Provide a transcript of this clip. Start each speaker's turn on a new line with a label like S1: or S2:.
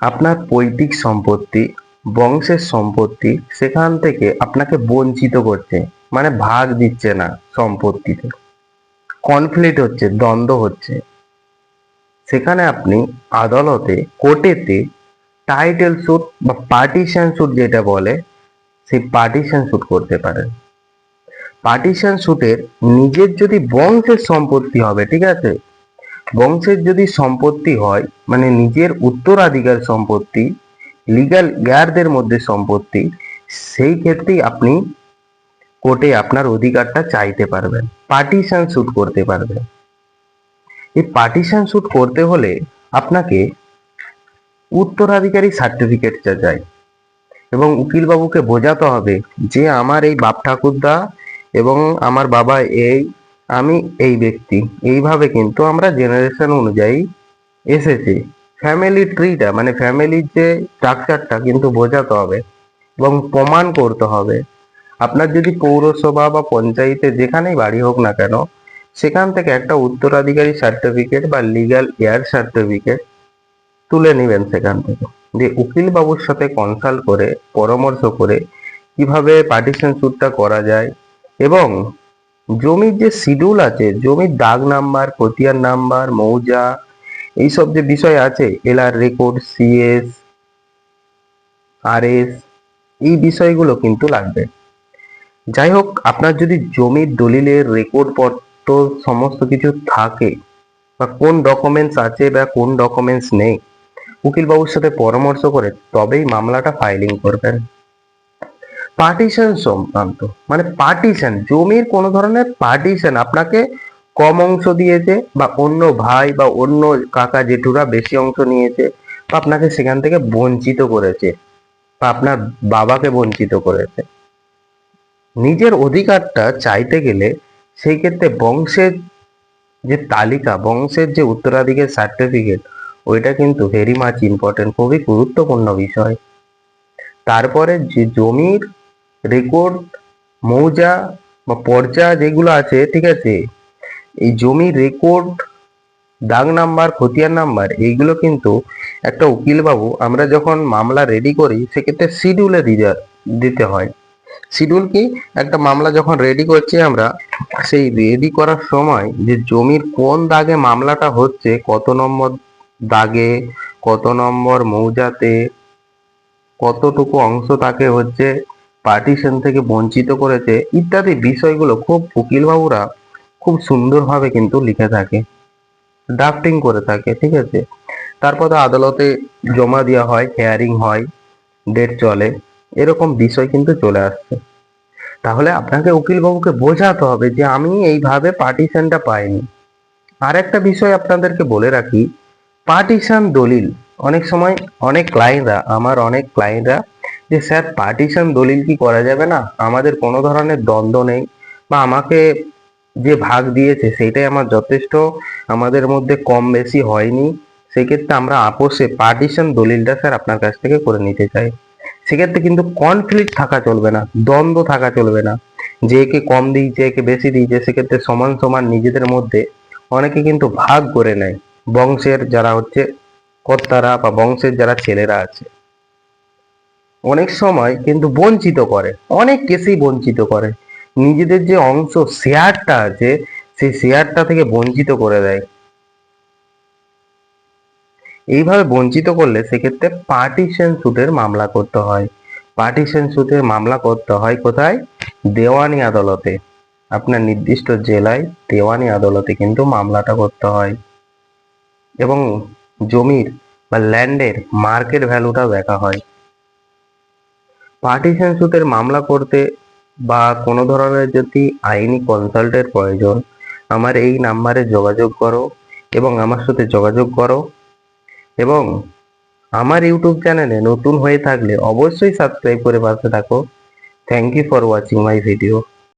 S1: আপনার পৈতৃক সম্পত্তি, বংশের সম্পত্তি সেখান থেকে আপনাকে বঞ্চিত করছে। মানে ভাগ দিচ্ছে না সম্পত্তিতে। কনফ্লিক্ট হচ্ছে, দ্বন্দ্ব হচ্ছে। সেখানে আপনি আদালতে, কোর্টেতে টাইটেল স্যুট বা পার্টিশন স্যুট যেটা বলে, সেই পার্টিশন স্যুট করতে পারেন। পার্টিশন স্যুটের নিজের যদি বংশের সম্পত্তি হবে, ঠিক আছে? বংশের যদি সম্পত্তি হয় মানে নিজের উত্তরাধিকার সম্পত্তি লিগ্যাল ইয়ারদের মধ্যে সম্পত্তি, সেই ক্ষেত্রেই আপনি কোর্টে আপনার অধিকারটা চাইতে পারবেন পার্টিশন স্যুট করতে পারবেন। এই পার্টিশন স্যুট করতে হলে আপনাকে উত্তরাধিকারী সার্টিফিকেট চাই এবং উকিল বাবুকে বোঝাতে হবে যে আমার এই বাপ ঠাকুরদা এবং আমার বাবা এই আমি এই ব্যক্তি। এইভাবে কিন্তু আমরা জেনারেশন অনুযায়ী এসেছি। ফ্যামিলি ট্রিটা মানে ফ্যামিলির যে স্ট্রাকচারটা কিন্তু বোঝাতে হবে এবং প্রমাণ করতে হবে। আপনার যদি পৌরসভা বা পঞ্চায়েতে যেখানেই বাড়ি হোক না কেন, সেখান থেকে একটা উত্তরাধিকারী সার্টিফিকেট বা লিগ্যাল এয়ার সার্টিফিকেট তুলে নেবেন সেখান থেকে। যে উকিল বাবুর সাথে কনসাল্ট করে, পরামর্শ করে কীভাবে পার্টিশন স্যুটটা করা যায় এবং জমির যে শিডিউল আছে, জমির দাগ নাম্বার খতিয়ান নাম্বার মৌজা, এইসব যে বিষয় আছে এলআর রেকর্ড সিএস আরএস এই বিষয়গুলো কিন্তু লাগবে। যাই হোক, আপনার যদি জমির দলিলের রেকর্ড পত্র সমস্ত কিছু থাকে, বা কোন ডকুমেন্টস আছে বা কোন ডকুমেন্টস নেই, উকিলবাবুর সাথে পরামর্শ করে তবেই মামলাটা ফাইলিং করবেন। পার্টিশন সংক্রান্ত। মানে পার্টিশন জমির কোনো ধরনের পার্টিশন আপনাকে কম অংশ দিয়েছে বা অন্য ভাই বা অন্য কাকা জেঠুরা বেশি অংশ নিয়েছে বা আপনাকে সেখান থেকে বঞ্চিত করেছে বা আপনার বাবাকে বঞ্চিত করেছে। নিজের অধিকারটা চাইতে গেলে সেই ক্ষেত্রে বংশের যে তালিকা, বংশের যে উত্তরাধিকার সার্টিফিকেট ওইটা কিন্তু ভেরি মাচ ইম্পর্টেন্ট খুবই গুরুত্বপূর্ণ বিষয়। তারপরে যে জমির রেকর্ড মৌজা বা পর্যা যেগুলো আছে, ঠিক আছে? এই জমির রেকর্ড দাগ নাম্বার, খতিয়ান নাম্বার, এইগুলো কিন্তু একটা উকিল বাবু আমরা যখন মামলা রেডি করি, সেক্ষেত্রে শিডিউলে দিতে হয় শিডিউল কি? একটা মামলা যখন রেডি করছি আমরা, সেই রেডি করার সময় যে জমির কোন দাগে মামলাটা হচ্ছে, কত নম্বর দাগে, কত নম্বর মৌজাতে, কতটুকু অংশ তাকে হচ্ছে পার্টিশন থেকে বঞ্চিত করেছে ইত্যাদি বিষয়গুলো খুব উকিল বাবুরা খুব সুন্দরভাবে কিন্তু লিখে থাকে ড্রাফটিং করে থাকে, ঠিক আছে? তারপর আদালতে জমা দেওয়া হয় হেয়ারিং হয় ডেট চলে, এরকম বিষয় কিন্তু চলে আসছে। তাহলে আপনাকে উকিল বাবুকে বোঝাতে হবে যে আমি এইভাবে পার্টিশনটা পাইনি। আর একটা বিষয় আপনাদেরকে বলে রাখি পার্টিশন দলিল, অনেক সময় অনেক ক্লায়েন্টরা আমার অনেক ক্লায়েন্টরা যে স্যার পার্টিশন দলিল কি করা যাবে না? আমাদের কোনো ধরনের দ্বন্দ্ব নেই। বা আমাকে যে ভাগ দিয়েছে সেইটাই আমার যথেষ্ট। আমাদের মধ্যে কম বেশি হয়নি। সেক্ষেত্রে আমরা আপোষে পার্টিশন দলিলটা স্যার আপনার কাছ থেকে করে নিতে চাই। সেক্ষেত্রে কিন্তু কনফ্লিক্ট থাকা চলবে না, দ্বন্দ্ব থাকা চলবে না। যে একে কম দিয়েছে একে বেশি দিয়েছে, সেক্ষেত্রে সমান সমান নিজেদের মধ্যে অনেকে কিন্তু ভাগ করে নেয়। বংশের যারা হচ্ছে কর্তারা বা বংশের যারা ছেলেরা আছে। অনেক সময় কিন্তু বঞ্চিত করে। অনেক কেসেই বঞ্চিত করে। নিজেদের যে অংশ, শেয়ারটা আছে, সেই শেয়ারটা থেকে বঞ্চিত করে দেয়। এইভাবে বঞ্চিত করলে সেক্ষেত্রে পার্টিশন সুটের মামলা করতে হয়। পার্টিশন সুটের মামলা করতে হয় কোথায়? দেওয়ানি আদালতে। আপনার নির্দিষ্ট জেলায় দেওয়ানি আদালতে কিন্তু মামলাটা করতে হয়। এবং জমির বা ল্যান্ডের মার্কেট ভ্যালুটা দেখা হয়। পার্টিশন সুতের মামলা করতে বা কোনো ধরনের যদি আইনি কনসাল্টের প্রয়োজন, আমার এই নাম্বারে যোগাযোগ করো এবং আমার সাথে যোগাযোগ করো। এবং আমার ইউটিউব চ্যানেলে নতুন হয়ে থাকলে অবশ্যই সাবস্ক্রাইব করে পাশে থাকো। Thank you for watching my video